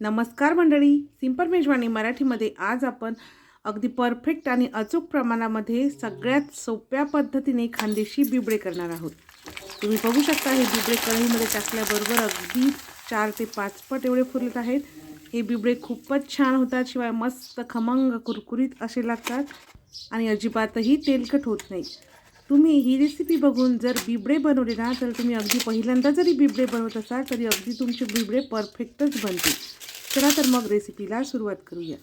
नमस्कार मंडळी. सिंपल मेजवानी मराठीमध्ये आज आपण अगदी परफेक्ट आणि अचूक प्रमाणामध्ये सगळ्यात सोप्या पद्धतीने खानदेशी बिबडे करणार आहोत. तुम्ही बघू शकता हे बिबडे कढईमध्ये टाकल्याबरोबर अगदी चार ते पाच पट एवढे फुलत आहेत. हे बिबडे खूपच छान होतात शिवाय मस्त खमंग कुरकुरीत असे लागतात आणि अजिबातही तेलकट होत नाही. तुम्ही ही रेसिपी बघून जर बिबडे बनवले ना तर तुम्ही अगदी पहिल्यांदा जरी बिबडे बनवत असाल तरी अगदी तुमचे बिबडे परफेक्टच बनतील. चला तर मग रेसिपीला सुरुवात करूया.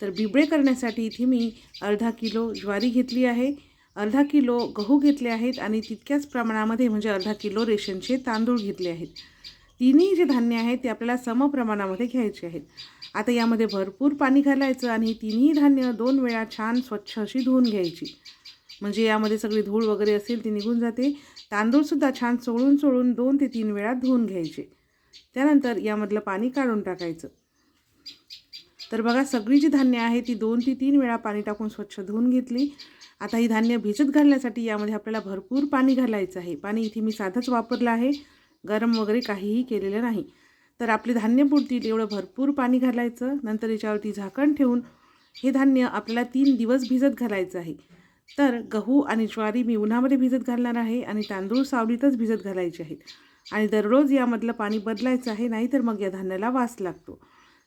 तर बिबडे करण्यासाठी इथे मी अर्धा किलो ज्वारी घेतली आहे. अर्धा किलो गहू घेतले आहेत आणि तितक्याच प्रमाणामध्ये म्हणजे अर्धा किलो रेशनचे तांदूळ घेतले आहेत. तिन्ही जे धान्य आहेत ते आपल्याला समप्रमाणामध्ये घ्यायचे आहेत. आता यामध्ये भरपूर पाणी घालायचं आणि तिन्ही धान्य दोन वेळा छान स्वच्छ अशी धुवून घ्यायची. म्हणजे यामध्ये सगळी धूळ वगैरे असेल ती निघून जाते. तांदूळसुद्धा छान चोळून चोळून दोन ते तीन वेळा धुवून घ्यायचे. त्यानंतर यामधलं पाणी काढून टाकायचं. तर बघा सगळी जी धान्य आहे ती दोन ते तीन वेळा पाणी टाकून स्वच्छ धुवून घेतली. आता ही धान्य भिजत घालण्यासाठी यामध्ये आपल्याला भरपूर पाणी घालायचं आहे. पाणी इथे मी साधंच वापरलं आहे. गरम वगैरे काहीही केलेलं नाही. तर आपले धान्य बुडतील एवढं भरपूर पाणी घालायचं. नंतर याच्यावरती झाकण ठेवून हे धान्य आपल्याला तीन दिवस भिजत घालायचं आहे. तर गहू आणि ज्वारी मी उन्हामध्ये भिजत घालणार आहे आणि तांदूळ सावलीतच भिजत घालायचे आहेत. आणि दररोज यामधलं पाणी बदलायचं आहे नाहीतर मग या धान्याला वास लागतो.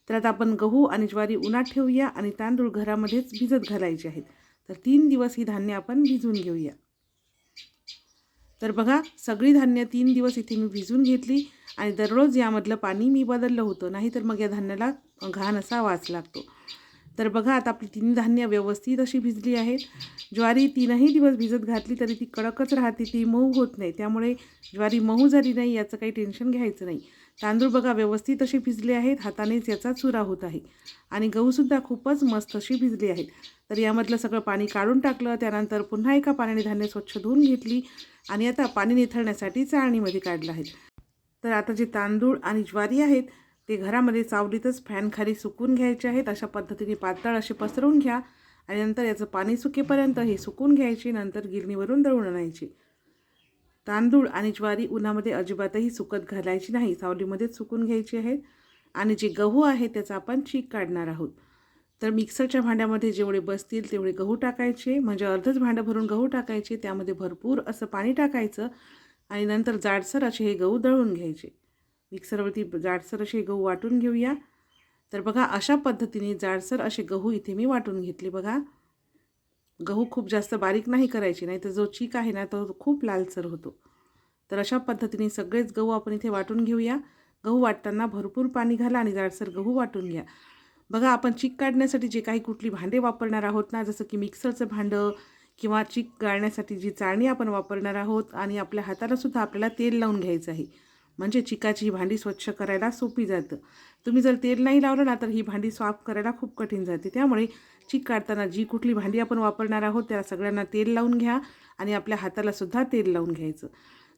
तर आता आपण गहू आणि ज्वारी उन्हात ठेवूया आणि तांदूळ घरामध्येच भिजत घालायचे आहेत. तर तीन दिवस ही धान्य आपण भिजून घेऊया. तर बघा सगळी धान्य तीन दिवस इथे मी भिजून घेतली आणि दररोज यामधलं पाणी मी बदललं होतं नाहीतर मग या धान्याला घाण असा वास लागतो. तर बघा आता आपली तीन धान्य व्यवस्थित अशी भिजली आहेत. ज्वारी तीनही दिवस भिजत घातली तरी ती कडकच राहते ती मऊ होत नाही. त्यामुळे ज्वारी मऊ झाली नाही याचं काही टेन्शन घ्यायचं नाही. तांदूळ बघा व्यवस्थित असे भिजले आहेत हातानेच याचा चुरा होत आहे. आणि गहूसुद्धा खूपच मस्त अशी भिजली आहेत. तर यामधलं सगळं पाणी काढून टाकलं त्यानंतर पुन्हा एका पाण्याने धान्य स्वच्छ धुवून घेतली आणि आता पाणी निथळण्यासाठी चाळणीमध्ये काढलं आहे. तर आता जे तांदूळ आणि ज्वारी आहेत ते घरामध्ये सावलीतच फॅनखाली सुकून घ्यायचे आहेत. अशा पद्धतीने पातळ असे पसरवून घ्या आणि नंतर याचं पाणी सुकेपर्यंत हे सुकून घ्यायचे. नंतर गिरणीवरून दळून आणायचे. तांदूळ आणि ज्वारी उन्हामध्ये अजिबातही सुकत घालायची नाही. सावलीमध्येच सुकून घ्यायची आहे आणि जे गहू आहे त्याचा आपण चीक काढणार आहोत. तर मिक्सरच्या भांड्यामध्ये जेवढे बसतील तेवढे गहू टाकायचे. म्हणजे अर्धच भांडं भरून गहू टाकायचे. त्यामध्ये भरपूर असं पाणी टाकायचं. आणि नंतर जाडसर असे हे गहू दळून घ्यायचे. मिक्सरवरती जाडसर असे गहू वाटून घेऊया. तर बघा अशा पद्धतीने जाडसर असे गहू इथे मी वाटून घेतले बघा. गहू खूप जास्त बारीक नाही करायचे नाही तर जो चीक आहे ना तो खूप लालसर होतो. तर अशा पद्धतीने सगळेच गहू आपण इथे वाटून घेऊया. गहू वाटताना भरपूर पाणी घाला आणि जाडसर गहू वाटून घ्या. बघा आपण चीक काढण्यासाठी जे काही कुठली भांडे वापरणार आहोत ना जसं की मिक्सरचं भांडं किंवा चीक गाळण्यासाठी जी चाळणी आपण वापरणार आहोत आणि आपल्या हाताला सुद्धा आपल्याला तेल लावून घ्यायचं आहे. म्हणजे चिकाची ही भांडी स्वच्छ करायला सोपी जातं. तुम्ही जर तेल नाही लावलं ना तर ही भांडी साफ करायला खूप कठीण जाते. त्यामुळे चीक काढताना जी कुठली भांडी आपण वापरणार आहोत त्या सगळ्यांना तेल लावून घ्या आणि आपल्या हातालासुद्धा तेल लावून घ्यायचं.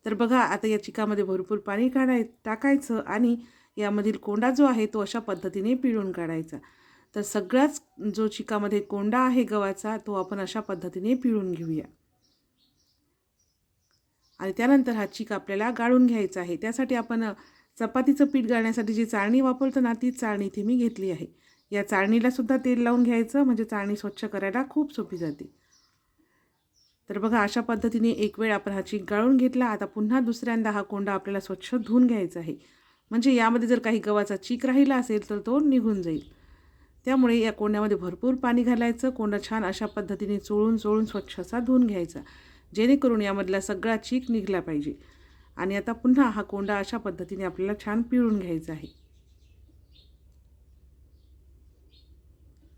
तर बघा आता या चिकामध्ये भरपूर पाणी काढाय टाकायचं आणि यामधील कोंडा जो आहे तो अशा पद्धतीने पिळून काढायचा. तर सगळ्याच जो चिकामध्ये कोंडा आहे गव्हाचा तो आपण अशा पद्धतीने पिळून घेऊया. आणि त्यानंतर हा चीक आपल्याला गाळून घ्यायचा आहे. त्यासाठी आपण चपातीचं पीठ गाळण्यासाठी जी चाळणी वापरतो ना ती चाळणी इथे मी घेतली आहे. या चाळणीला सुद्धा तेल लावून घ्यायचं म्हणजे चाळणी स्वच्छ करायला खूप सोपी जाते. तर बघा अशा पद्धतीने एक वेळ आपण हा चीक गाळून घेतला. आता पुन्हा दुसऱ्यांदा हा कोंडा आपल्याला स्वच्छ धुवून घ्यायचा आहे. म्हणजे यामध्ये जर काही गव्हाचा चीक राहिला असेल तर तो निघून जाईल. त्यामुळे या कोंड्यामध्ये भरपूर पाणी घालायचं. कोंडा छान अशा पद्धतीने चोळून चोळून स्वच्छ असा धुवून घ्यायचा. जेणेकरून यामधला सगळा चीक निघला पाहिजे. आणि आता पुन्हा हा कोंडा अशा पद्धतीने आपल्याला छान पिळून घ्यायचा आहे.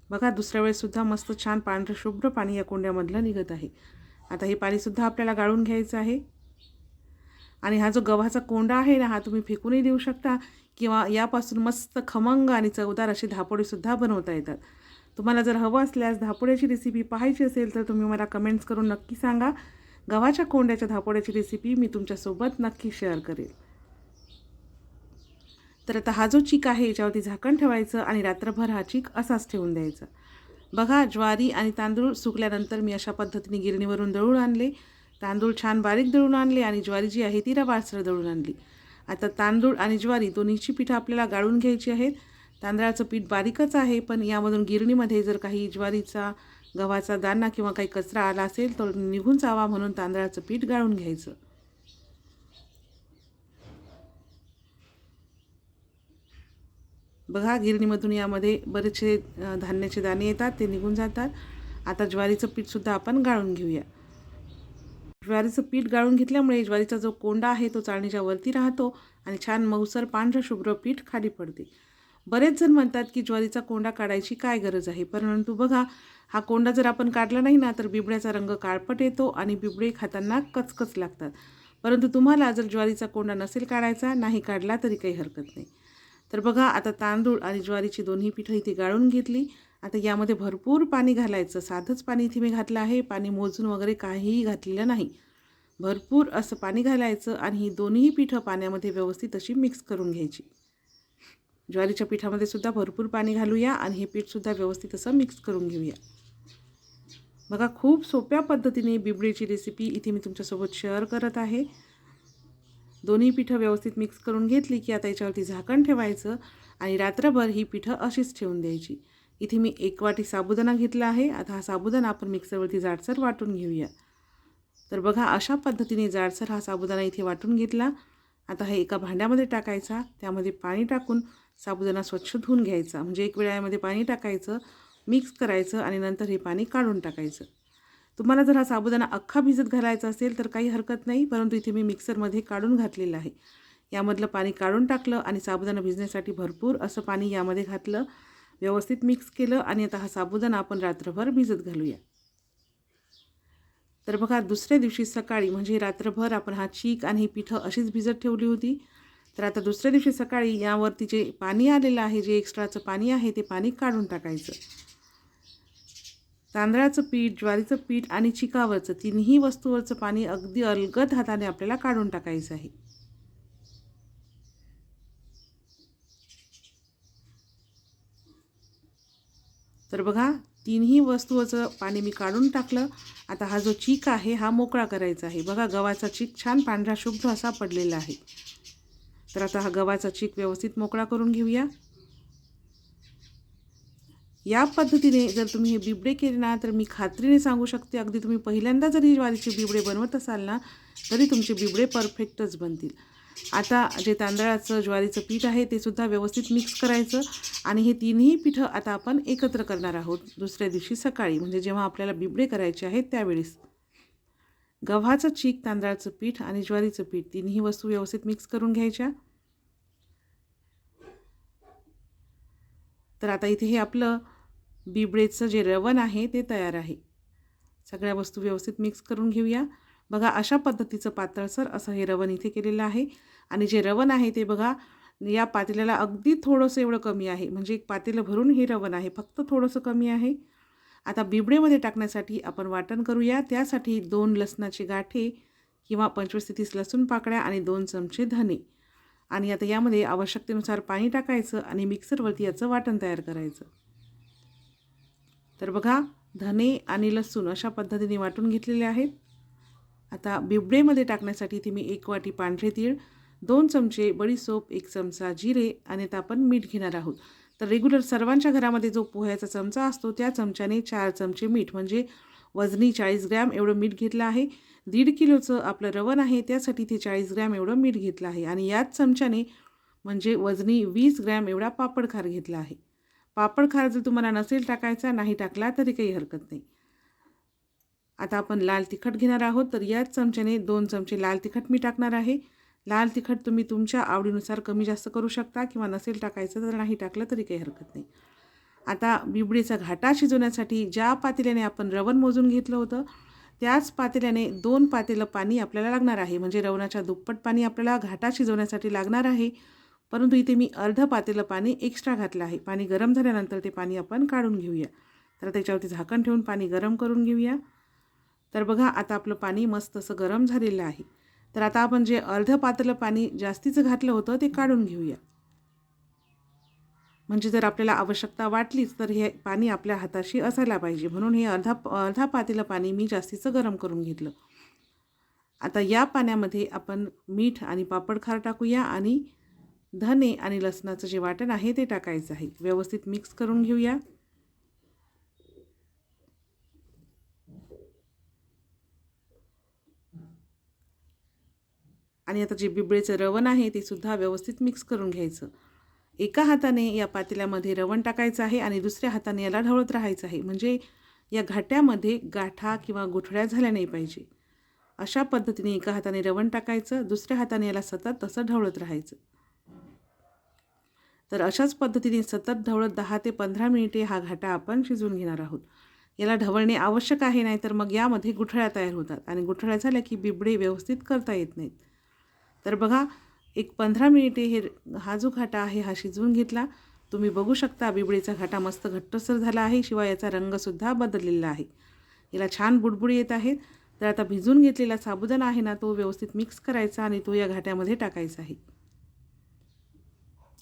बघा दुसऱ्या वेळेससुद्धा मस्त छान पांढरं शुभ्र पाणी या कोंड्यामधलं निघत आहे. आता हे पाणीसुद्धा आपल्याला गाळून घ्यायचं आहे. आणि हा जो गव्हाचा कोंडा आहे ना हा तुम्ही फेकूनही देऊ शकता किंवा यापासून मस्त खमंग आणि चवदार अशी धापोडेसुद्धा बनवता येतात. तुम्हाला जर हवं असल्यास धापोड्याची रेसिपी पाहायची असेल तर तुम्ही मला कमेंट्स करून नक्की सांगा. गव्हाच्या कोंड्याच्या धापोड्याची रेसिपी मी तुमच्यासोबत नक्की शेअर करेल. तर आता हा जो चीक आहे याच्यावरती झाकण ठेवायचं आणि रात्रभर हा चीक असाच ठेवून द्यायचा. बघा ज्वारी आणि तांदूळ सुकल्यानंतर मी अशा पद्धतीने गिरणीवरून दळून आणले. तांदूळ छान बारीक दळून आणले आणि ज्वारी जी आहे ती रवाळसर दळून आणली. आता तांदूळ आणि ज्वारी दोन्हीची पिठं आपल्याला गाळून घ्यायची आहेत. तांदळाचं पीठ बारीकच आहे पण यामधून गिरणीमध्ये जर काही ज्वारीचा गव्हाचा दाणा किंवा काही कचरा आला असेल तर निघून जावा म्हणून तांदळाचं पीठ गाळून घ्यायचं. बघा गिरणीमधून यामध्ये बरेचसे धान्याचे दाणे येतात ते निघून जातात. आता ज्वारीचं पीठसुद्धा आपण गाळून घेऊया. ज्वारीचं पीठ गाळून घेतल्यामुळे ज्वारीचा जो कोंडा आहे तो चाळणीच्या वरती राहतो आणि छान मऊसर पांढरं शुभ्र पीठ खाली पडते. बरेच जण म्हणतात की ज्वारीचा कोंडा काढायची काय गरज आहे? परंतु बघा हा कोंडा जर आपण काढला नाही ना तर बिबड्याचा रंग काळपट येतो आणि बिबडे खाताना कचकच लागतात. परंतु तुम्हाला जर ज्वारीचा कोंडा नसेल काढायचा नाही काढला तरी काही हरकत नाही. तर बघा आता तांदूळ आणि ज्वारीची दोन्ही पिठं इथे गाळून घेतली. आता यामध्ये भरपूर पाणी घालायचं. साधंच पाणी इथे मी घातलं आहे. पाणी मोजून वगैरे काहीही घातलेलं नाही. भरपूर असं पाणी घालायचं आणि ही दोन्ही पिठं पाण्यामध्ये व्यवस्थित अशी मिक्स करून घ्यायची. ज्वारीच्या पिठामध्ये सुद्धा भरपूर पाणी घालूया आणि हे पीठसुद्धा व्यवस्थित असं मिक्स करून घेऊया. बघा खूप सोप्या पद्धतीने बिबडीची रेसिपी इथे मी तुमच्यासोबत शेअर करत आहे. दोन्ही पिठं व्यवस्थित मिक्स करून घेतली की आता याच्यावरती झाकण ठेवायचं आणि रात्रभर ही पिठं अशीच ठेवून द्यायची. इथे मी एक वाटी साबुदाणा घेतला आहे. आता हा साबुदाणा आपण मिक्सरवरती जाडसर वाटून घेऊया. तर बघा अशा पद्धतीने जाडसर हा साबुदाणा इथे वाटून घेतला. आता हे एका भांड्यामध्ये टाकायचा. त्यामध्ये पाणी टाकून साबुदाणा स्वच्छ धुवून घ्यायचा. म्हणजे एक वेळा यामध्ये पाणी टाकायचं मिक्स करायचं आणि नंतर हे पाणी काढून टाकायचं. तुम्हाला जर हा साबुदाणा अख्खा भिजत घालायचा असेल तर काही हरकत नाही परंतु इथे मी मिक्सरमध्ये काढून घातलेलं आहे. यामधलं पाणी काढून टाकलं आणि साबुदाणा भिजण्यासाठी भरपूर असं पाणी यामध्ये घातलं. व्यवस्थित मिक्स केलं आणि आता हा साबुदाणा आपण रात्रभर भिजत घालूया. तर बघा दुसऱ्या दिवशी सकाळी म्हणजे रात्रभर आपण हा चीक आणि ही पिठं अशीच भिजत ठेवली होती. तर आता दुसऱ्या दिवशी सकाळी यावरती जे पाणी आलेलं आहे जे एक्स्ट्राचं पाणी आहे ते पाणी काढून टाकायचं. तांदळाचं पीठ ज्वारीचं पीठ आणि चिकावरचं तिन्ही वस्तूवरचं पाणी अगदी अलगद हाताने आपल्याला काढून टाकायचं आहे. तर बघा तिन्ही वस्तूवरचं पाणी मी काढून टाकलं. आता हा जो चीक आहे हा मोकळा करायचा आहे. बघा गव्हाचा चीक छान पांढरा शुभ्र असा पडलेला आहे. तर आता हा गव्हाचा चीक व्यवस्थित मोकळा करून घेऊया. या पद्धतीने जर तुम्ही हे बिबडे केले ना तर मी खात्रीने सांगू शकते. अगदी तुम्ही पहिल्यांदा जरी ज्वारीचे बिबडे बनवत असाल ना तरी तुमचे बिबडे परफेक्टच बनतील. आता जे तांदळाचं ज्वारीचं पीठ आहे ते सुद्धा व्यवस्थित मिक्स करायचं आणि हे तिन्ही पिठं आता आपण एकत्र करणार आहोत दुसऱ्या दिवशी सकाळी. म्हणजे जेव्हा आपल्याला बिबडे करायचे आहेत त्यावेळेस. गव्हाचं चीक तांदळाचं पीठ आणि ज्वारीचं पीठ तिन्ही वस्तू व्यवस्थित मिक्स करून घ्यायच्या. तर आता इथे हे आपलं बिबडेचं जे रवण आहे ते तयार आहे. सगळ्या वस्तू व्यवस्थित मिक्स करून घेऊया. बघा अशा पद्धतीचं पातळसर असं हे रवण इथे केलेलं आहे. आणि जे रवण आहे ते बघा या पातेल्याला अगदी थोडंसं एवढं कमी आहे. म्हणजे एक पातेलं भरून हे रवण आहे. फक्त थोडंसं कमी आहे. आता बिबडेमध्ये टाकण्यासाठी आपण वाटण करूया. त्यासाठी दोन लसणाचे गाठे किंवा पंचवीस ते तीस लसूण पाकळ्या आणि दोन चमचे धने. आणि आता यामध्ये आवश्यकतेनुसार पाणी टाकायचं आणि मिक्सरवरती याचं वाटण तयार करायचं. तर बघा धने आणि लसूण अशा पद्धतीने वाटून घेतलेले आहेत. आता बिबडेमध्ये टाकण्यासाठी इथे मी एक वाटी पांढरे तीळ दोन चमचे बडीसोप एक चमचा जिरे आणि आता आपण मीठ घेणार आहोत. तर रेग्युलर सर्वांच्या घरामध्ये जो पोह्याचा चमचा असतो त्या चमच्याने चार चमचे मीठ म्हणजे वजनी चाळीस ग्रॅम एवढं मीठ घेतलं आहे. दीड किलोचं आपलं रवण आहे त्यासाठी ते चाळीस ग्रॅम एवढं मीठ घेतलं आहे. आणि याच चमच्याने म्हणजे वजनी वीस ग्रॅम एवढा पापड खार घेतला आहे. पापड खार जर तुम्हाला नसेल टाकायचा नाही टाकला तरी काही हरकत नाही. आता आपण लाल तिखट घेणार आहोत तर याच चमच्याने दोन चमचे लाल तिखट मी टाकणार आहे. लाल तिखट तुम्ही तुमच्या आवडीनुसार कमी जास्त करू शकता किंवा नसेल टाकायचं तर नाही टाकलं तरी काही हरकत नाही. आता बिबडीचा घाटा शिजवण्यासाठी ज्या पातेल्याने आपण रवण मोजून घेतलं होतं त्याच पातेल्याने दोन पातेलं पाणी आपल्याला लागणार आहे. म्हणजे रवणाच्या दुप्पट पाणी आपल्याला घाटा शिजवण्यासाठी लागणार आहे. परंतु इथे मी अर्ध पातेलं पाणी एक्स्ट्रा घातलं आहे. पाणी गरम झाल्यानंतर ते पाणी आपण काढून घेऊया. तर त्याच्यावरती झाकण ठेवून पाणी गरम करून घेऊया. तर बघा आता आपलं पाणी मस्त असं गरम झालेलं आहे. तर आता आपण जे अर्ध पातळ पाणी जास्तीचं घातलं होतं ते काढून घेऊया. म्हणजे जर आपल्याला आवश्यकता वाटलीच तर हे पाणी आपल्या हाताशी असायला पाहिजे. म्हणून हे अर्धा अर्धा पातेलं पाणी मी जास्तीचं गरम करून घेतलं. आता या पाण्यामध्ये आपण मीठ आणि पापड खार टाकूया आणि धने आणि लसणाचं जे वाटण आहे ते टाकायचं आहे. व्यवस्थित मिक्स करून घेऊया. आणि आता जे बिबळेचं रवण आहे ते सुद्धा व्यवस्थित मिक्स करून घ्यायचं. एका हाताने या पातेल्यामध्ये रवण टाकायचं आहे आणि दुसऱ्या हाताने याला ढवळत राहायचं आहे. म्हणजे या घाट्यामध्ये गाठा किंवा गुठळ्या झाल्या नाही पाहिजे. अशा पद्धतीने एका हाताने रवण टाकायचं दुसऱ्या हाताने याला सतत तसं ढवळत राहायचं. तर अशाच पद्धतीने सतत ढवळत दहा ते पंधरा मिनिटे हा घाटा आपण शिजवून घेणार आहोत. याला ढवळणे आवश्यक आहे नाही तर मग यामध्ये गुठळ्या तयार होतात आणि गुठळ्या झाल्या की बिबडे व्यवस्थित करता येत नाहीत. तर बघा एक पंधरा मिनिटे हे हा जो घाटा आहे हा शिजवून घेतला. तुम्ही बघू शकता बिबळीचा घाटा मस्त घट्टसर झाला आहे शिवाय याचा रंगसुद्धा बदललेला आहे. याला छान बुडबुडी येत आहेत तर आता भिजून घेतलेला साबुदाणा आहे ना तो व्यवस्थित मिक्स करायचा आणि तो या घाट्यामध्ये टाकायचा आहे.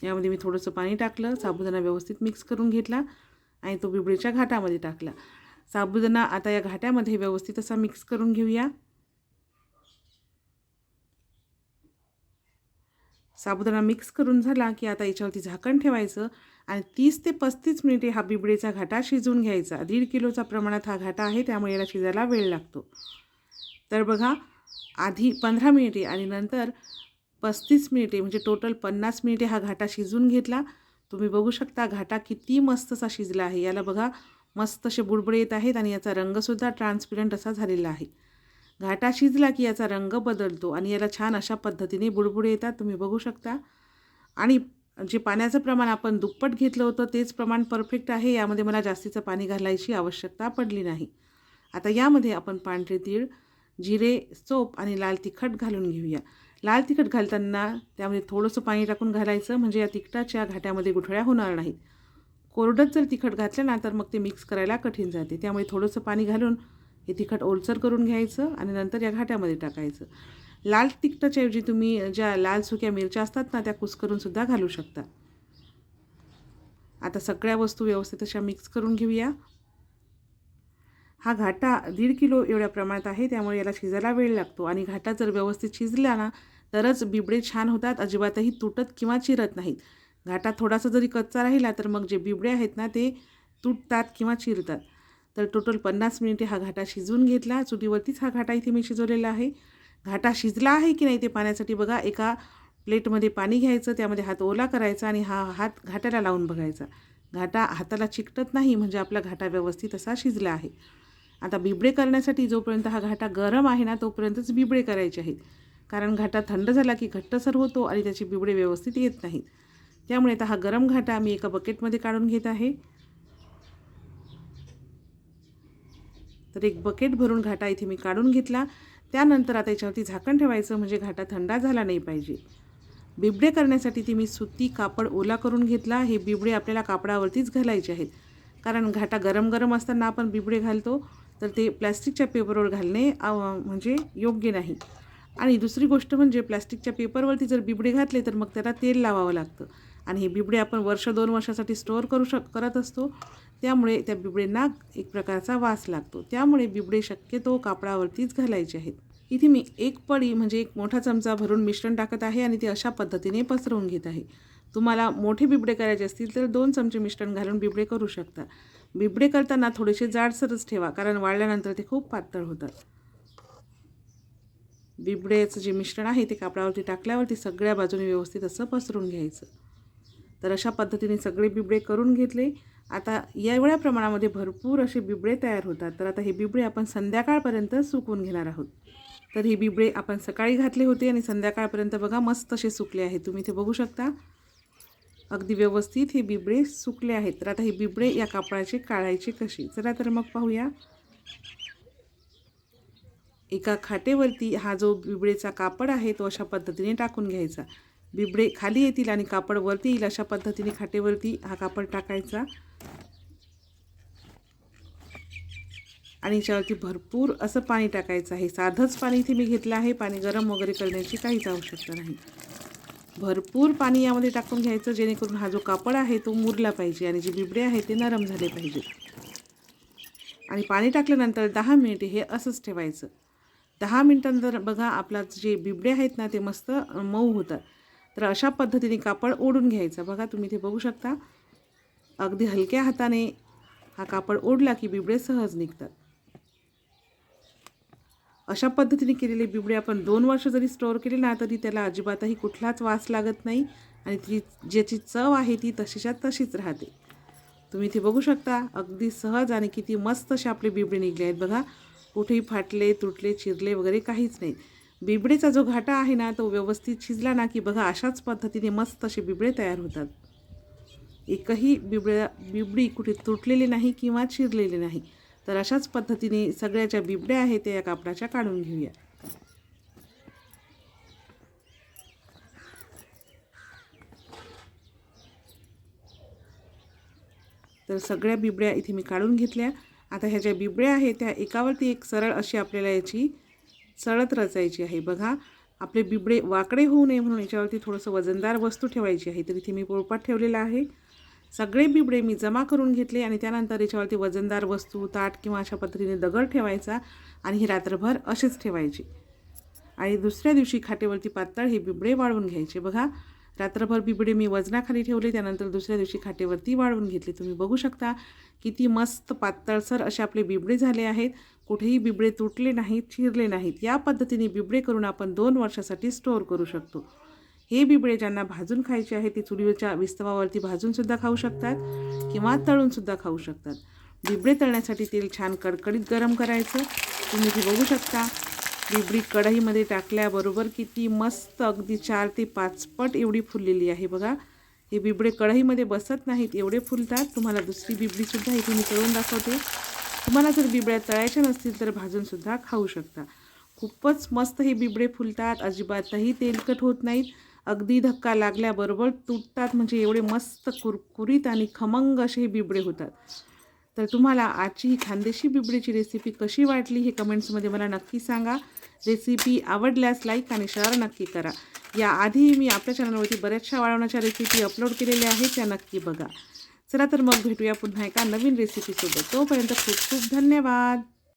यामध्ये मी थोडंसं पाणी टाकलं साबुदाणा व्यवस्थित मिक्स करून घेतला आणि तो बिबळीच्या घाटामध्ये टाकला. साबुदाणा आता या घाट्यामध्ये व्यवस्थित असा मिक्स करून घेऊया. साबुदाणा मिक्स करून झाला की आता याच्यावरती झाकण ठेवायचं आणि तीस ते पस्तीस मिनिटे हा बिबडेचा घाटा शिजवून घ्यायचा. दीड किलोचा प्रमाणात हा घाटा आहे त्यामुळे याला शिजायला वेळ लागतो. तर बघा आधी पंधरा मिनिटे आणि नंतर पस्तीस मिनिटे म्हणजे टोटल पन्नास मिनिटे हा घाटा शिजवून घेतला. तुम्ही बघू शकता घाटा किती मस्त असा शिजला आहे. याला बघा मस्त असे बुडबुडे येत आहेत आणि याचा रंगसुद्धा ट्रान्सपरंट असा झालेला आहे. घाटा शिजला की याचा रंग बदलतो आणि याला छान अशा पद्धतीने बुडबुडे येतात. तुम्ही बघू शकता. आणि जे पाण्याचं प्रमाण आपण दुप्पट घेतलं होतं तेच प्रमाण परफेक्ट आहे. यामध्ये मला जास्तीचं पाणी घालायची आवश्यकता पडली नाही. आता यामध्ये आपण पांढरे तीळ जिरे सोप आणि लाल तिखट घालून घेऊया. लाल तिखट घालताना त्यामध्ये थोडंसं पाणी टाकून घालायचं म्हणजे या तिखटाच्या घाट्यामध्ये गुठळ्या होणार नाहीत. कोरडत जर तिखट घातलं ना तर मग ते मिक्स करायला कठीण जाते. त्यामुळे थोडंसं पाणी घालून हे तिखट ओलसर करून घ्यायचं आणि नंतर या घाट्यामध्ये टाकायचं. लाल तिखटाच्याऐवजी तुम्ही ज्या लाल सुक्या मिरच्या असतात ना त्या कुस्करूनसुद्धा घालू शकता. आता सगळ्या वस्तू व्यवस्थित अशा मिक्स करून घेऊया. हा घाटा दीड किलो एवढ्या प्रमाणात आहे त्यामुळे याला शिजायला वेळ लागतो. आणि घाटा जर व्यवस्थित शिजला ना तरच बिबडे छान होतात अजिबातही तुटत किंवा चिरत नाहीत. घाटा थोडासा जरी कच्चा राहिला तर मग जे बिबडे आहेत ना ते तुटतात किंवा चिरतात. तर टोटल पन्नास मिनिटे हा घाटा शिजवून घेतला. चुलीवरतीच हा घाटा इथे मी शिजवलेला आहे. घाटा शिजला आहे की नाही ते पाण्यासाठी बघा. एका प्लेटमध्ये पाणी घ्यायचं त्यामध्ये हात ओला करायचा आणि हा हात घाटाला लावून बघायचा. घाटा हाताला चिकटत नाही म्हणजे आपला घाटा व्यवस्थित असा शिजला आहे. आता बिबडे करण्यासाठी जोपर्यंत हा घाटा गरम आहे ना तोपर्यंतच बिबडे करायचे आहेत. कारण घाटा थंड झाला की घट्टसर होतो आणि त्याचे बिबडे व्यवस्थित येत नाहीत. त्यामुळे आता हा गरम घाटा मी एका बकेटमध्ये काढून घेत आहे. तर एक बकेट भरून घाटा इथे मी काढून घेतला. त्यानंतर आता याच्यावरती झाकण ठेवायचं म्हणजे घाटा थंडा झाला नाही पाहिजे. बिबडे करण्यासाठी ती मी सुती कापड ओला करून घेतला. हे बिबडे आपल्याला कापडावरतीच घालायचे आहेत. कारण घाटा गरम गरम असताना आपण बिबडे घालतो तर ते प्लॅस्टिकच्या पेपरवर घालणे म्हणजे योग्य नाही. आणि दुसरी गोष्ट म्हणजे प्लॅस्टिकच्या पेपरवरती जर बिबडे घातले तर मग त्याला तेल लावावं लागतं. आणि हे बिबडे आपण वर्ष दोन वर्षासाठी स्टोअर करू शक करत असतो. त्यामुळे त्या बिबडेंना एक प्रकारचा वास लागतो. त्यामुळे बिबडे शक्यतो कापडावरतीच घालायचे आहेत. इथे मी एक पडी म्हणजे एक मोठा चमचा भरून मिश्रण टाकत आहे आणि ते अशा पद्धतीने पसरवून घेत आहे. तुम्हाला मोठे बिबडे करायचे असतील तर दोन चमचे मिश्रण घालून बिबडे करू शकता. बिबडे करताना थोडेसे जाडसरच ठेवा कारण वाळल्यानंतर ते खूप पातळ होतात. बिबड्याचं जे मिश्रण आहे ते कापडावरती टाकल्यावरती सगळ्या बाजूने व्यवस्थित असं पसरून घ्यायचं. तर अशा पद्धतीने सगळे बिबडे करून घेतले. आता एवढ्या प्रमाणामध्ये भरपूर असे बिबळे तयार होतात. तर आता हे बिबडे आपण संध्याकाळपर्यंत सुकवून घेणार आहोत. तर हे बिबळे आपण सकाळी घातले होते आणि संध्याकाळपर्यंत बघा मस्त असे सुकले आहेत. तुम्ही इथे बघू शकता. अगदी व्यवस्थित हे बिबळे सुकले आहेत. तर आता हे बिबळे या कापडाचे काढायचे कसे? चला तर मग पाहूया. एका खाटेवरती हा जो बिबडेचा कापड आहे तो अशा पद्धतीने टाकून घ्यायचा. बिबडे खाली येतील आणि कापड वरती येईल अशा पद्धतीने खाटेवरती हा कापड टाकायचा. आणि याच्यावरती भरपूर असं पाणी टाकायचं आहे. साधंच पाणी इथे मी घेतलं आहे. पाणी गरम वगैरे करण्याची काहीच आवश्यकता नाही. भरपूर पाणी यामध्ये टाकून घ्यायचं जेणेकरून हा जो कापड आहे तो मुरला पाहिजे आणि जे बिबडे आहे ते नरम झाले पाहिजे. आणि पाणी टाकल्यानंतर दहा मिनिटे हे असंच ठेवायचं. दहा मिनिटांनंतर बघा आपला जे बिबडे आहेत ना ते मस्त मऊ होतात. तर अशा पद्धतीने कापड ओढून घ्यायचा. बघा तुम्ही ते बघू शकता. अगदी हलक्या हाताने हा कापड ओढला की बिबडे सहज निघतात. अशा पद्धतीने केलेले बिबडे आपण दोन वर्ष जरी स्टोअर केले ना तरी त्याला अजिबातही कुठलाच वास लागत नाही आणि ती ज्याची चव आहे ती तशीच्या तशीच राहते. तुम्ही इथे बघू शकता अगदी सहज आणि किती मस्त असे आपले बिबडे निघले आहेत. बघा कुठेही फाटले तुटले चिरले वगैरे काहीच नाही. बिबडेचा जो घाटा आहे ना तो व्यवस्थित शिजला ना की बघा अशाच पद्धतीने मस्त असे बिबडे तयार होतात. एकही बिबड्या बिबडी कुठे तुटलेली नाही किंवा चिरलेली नाही. तर अशाच पद्धतीने सगळ्या ज्या बिबड्या आहेत त्या या कापडाच्या काढून घेऊया. तर सगळ्या बिबड्या इथे मी काढून घेतल्या. आता ह्या ज्या बिबड्या आहेत त्या एकावरती एक सरळ अशी आपल्याला याची चळत रचायची आहे. बघा आपले बिबडे वाकडे होऊ नये म्हणून याच्यावरती थोडंसं वजनदार वस्तू ठेवायची आहे. तर इथे मी पोळपाट ठेवलेला आहे. सगळे बिबडे मी जमा करून घेतले आणि त्यानंतर याच्यावरती वजनदार वस्तू ताट किंवा अशा पद्धतीने दगड ठेवायचा आणि हे रात्रभर असेच ठेवायचे. आणि दुसऱ्या दिवशी खाटेवरती पातळ हे बिबडे वाळवून घ्यायचे. बघा रात्रभर बिबडे मी वजनाखाली ठेवले त्यानंतर दुसऱ्या दिवशी खाटेवरती वाळवून घेतले. तुम्ही बघू शकता किती मस्त पातळसर असे आपले बिबडे झाले आहेत. कुठेही बिबडे तुटले नाहीत चिरले नाहीत. या पद्धतीने बिबडे करून आपण दोन वर्षासाठी स्टोअर करू शकतो. हे बिबडे ज्यांना भाजून खायचे आहे ते चुलीवरच्या विस्तवावरती भाजूनसुद्धा खाऊ शकतात किंवा तळूनसुद्धा खाऊ शकतात. बिबडे तळण्यासाठी तेल छान कडकडीत गरम करायचं. तुम्ही ते बघू शकता. बिबडी कढईमध्ये टाकल्याबरोबर किती मस्त अगदी चार ते पाचपट एवढी फुललेली आहे बघा. हे बिबडे कढईमध्ये बसत नाहीत एवढे फुलतात. तुम्हाला दुसरी बिबडीसुद्धा इथे मी तळून दाखवते. तुम्हाला जर बिबड्या तळायच्या नसतील तर भाजूनसुद्धा खाऊ शकता. खूपच मस्त हे बिबडे फुलतात. अजिबातही तेलकट होत नाहीत. अगदी धक्का लागल्याबरोबर तुटतात. म्हणजे एवढे मस्त कुरकुरीत आणि खमंग असे हे बिबडे होतात. तर तुम्हाला आजची ही खानदेशी बिबडीची रेसिपी कशी वाटली हे कमेंट्समध्ये मला नक्की सांगा. रेसिपी आवडल्यास लाईक आणि शेअर नक्की करा. याआधी मी आपल्या चॅनलवरती बऱ्याचशा वाळवण्याच्या रेसिपी अपलोड केलेल्या आहेत त्या नक्की बघा. चला तर मग भेटूया पुन्हा एका नवीन रेसिपीसोबत तोपर्यंत खूप खूप धन्यवाद.